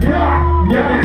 Yeah, yeah.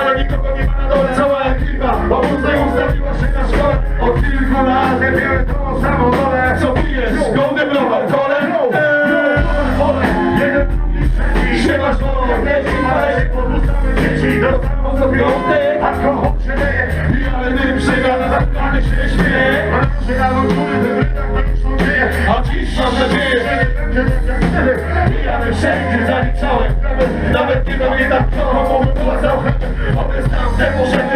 Ale nikogo nie ma na dole. Cała ekipa. Obózek ustawiła się na szkole Od kilku lat Lepiej tą samą rolę Co pijesz? Golden Browar, kole? Ole, jeden, drugi, sobie Piątek. Alkohol się leje ale dym przegada, zatkany się śmieje wtedy Jadę wszędzie, zaliczałem Nawet nie pamiętam kogo mogłem płacał Wobec tamtemu, żeby nie kotaczył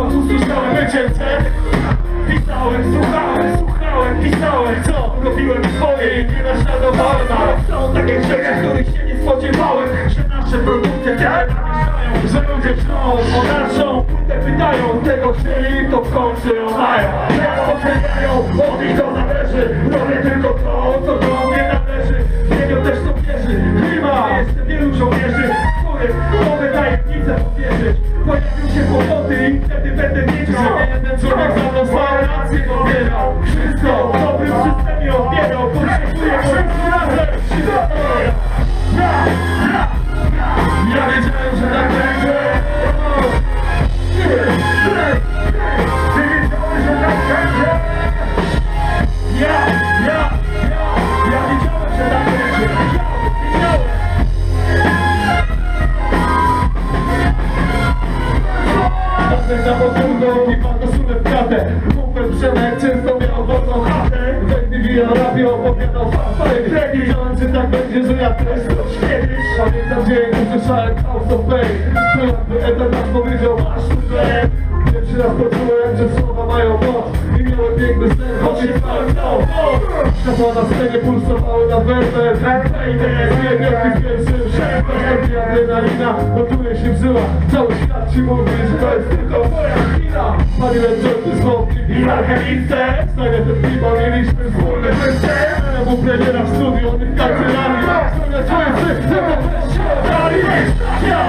hip-hop usłyszałem wycięte Pisałem, słuchałem, słuchałem, pisałem Co? Robiłem swoje i nie naśladowałem Ale są takie rzeczy, których się nie spodziewałem Że nasze produkty namieszczają Że ludzie wciąż o naszą płytę pytają Tego chcieli, to w końcu ją mają. Jak oceniają, od nich to zależy. Robię tylko to, co do mnie należy. W niego też są wierzy Klima, jeszcze wielu żołnierzy Których mogę tajemnicę powierzyć. Pojawią się kłopoty i wtedy będę wiedział jeden człowiek za mną stał rację pobierał Wszystko w dobrym systemie odbierał za podwórką i pakosunę w kratę. Kumpel Przemek często miał własną chatę. Wtedy wijał rapi opowiadał fafary Wtedy wiedziałem, że tak będzie, że ja też coś kiedyś Pamiętam dzień, usłyszałem House of Pain To jakby Eter nas powiedział, masz tutaj Pierwszy raz poczułem, że słowa mają moc I miałem piękny sen, choć nie spałem noc Światła na scenie pulsowały na werwę Wiem jaki w pierwszym szefem Taki adrenalina, do się wzywa Cały świat ci mówi, że to jest tylko moja chwila. Pani leczący z wątki i marchewicę Znajdę ten piwa, mieliśmy wspólny występ Temu premiera w studiu, on w kancelarii? Spełnia twoje sny, też się